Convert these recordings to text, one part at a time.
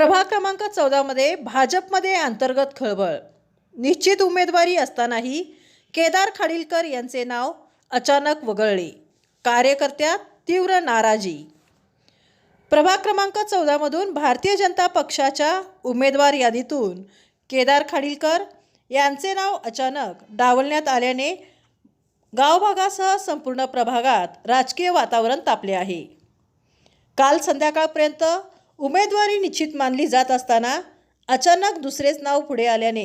प्रभाग क्रमांक चौदामध्ये भाजपमध्ये अंतर्गत खळबळ. निश्चित उमेदवारी असतानाही केदार खाडीलकर यांचे नाव अचानक वगळले. कार्यकर्त्यात तीव्र नाराजी. प्रभाग क्रमांक चौदामधून भारतीय जनता पक्षाच्या उमेदवार यादीतून केदार खाडीलकर यांचे नाव अचानक डावलण्यात आल्याने गावभागासह संपूर्ण प्रभागात राजकीय वातावरण तापले आहे. काल संध्याकाळपर्यंत उमेदवारी निश्चित मानली जात असताना अचानक दुसरेच नाव पुढे आल्याने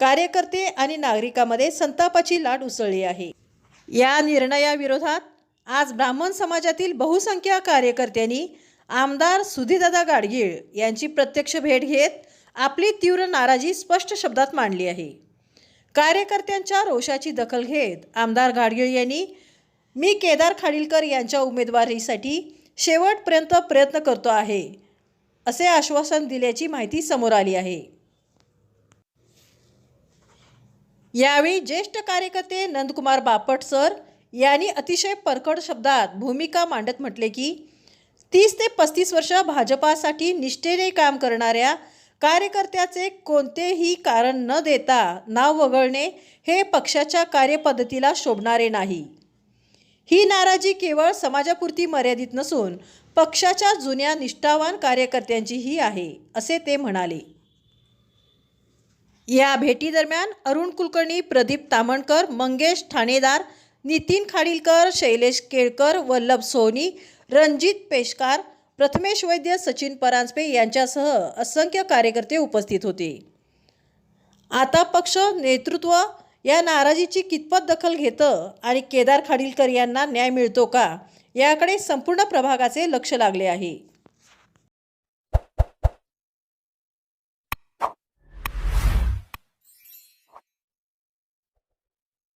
कार्यकर्ते आणि नागरिकांमध्ये संतापाची लाट उसळली आहे. या निर्णयाविरोधात आज ब्राह्मण समाजातील बहुसंख्य कार्यकर्त्यांनी आमदार सुधीदादा गाडगीळ यांची प्रत्यक्ष भेट घेत आपली तीव्र नाराजी स्पष्ट शब्दात मांडली आहे. कार्यकर्त्यांच्या रोषाची दखल घेत आमदार गाडगीळ यांनी मी केदार खाडीलकर यांच्या उमेदवारीसाठी शेवटपर्यंत प्रयत्न करतो आहे. असे आश्वासन दिल्याची माहिती समोर आली आहे. यावेळी ज्येष्ठ कार्यकर्ते नंदकुमार बापट सर यांनी अतिशय परकड शब्दात भूमिका मांडत म्हटले की तीस ते पस्तीस वर्ष भाजपासाठी निष्ठेने काम करणाऱ्या कार्यकर्त्याचे कोणतेही कारण न देता नाव वगळणे हे पक्षाच्या कार्यपद्धतीला शोभणारे नाही. ही नाराजी केवळ समाजापुरती मर्यादित नसून पक्षाच्या जुन्या निष्ठावान कार्यकर्त्यांचीही आहे असे ते म्हणाले. या भेटीदरम्यान अरुण कुलकर्णी प्रदीप तामणकर मंगेश ठाणेदार नितीन खाडीलकर शैलेश केळकर वल्लभ सोनी रणजित पेशकार प्रथमेश वैद्य सचिन परांजपे यांच्यासह असंख्य कार्यकर्ते उपस्थित होते. आता पक्ष नेतृत्व या नाराजीची कितपत दखल घेतं आणि केदार खाडीलकर यांना न्याय मिळतो का? याकडे संपूर्ण प्रभागाचे लक्ष लागले आहे.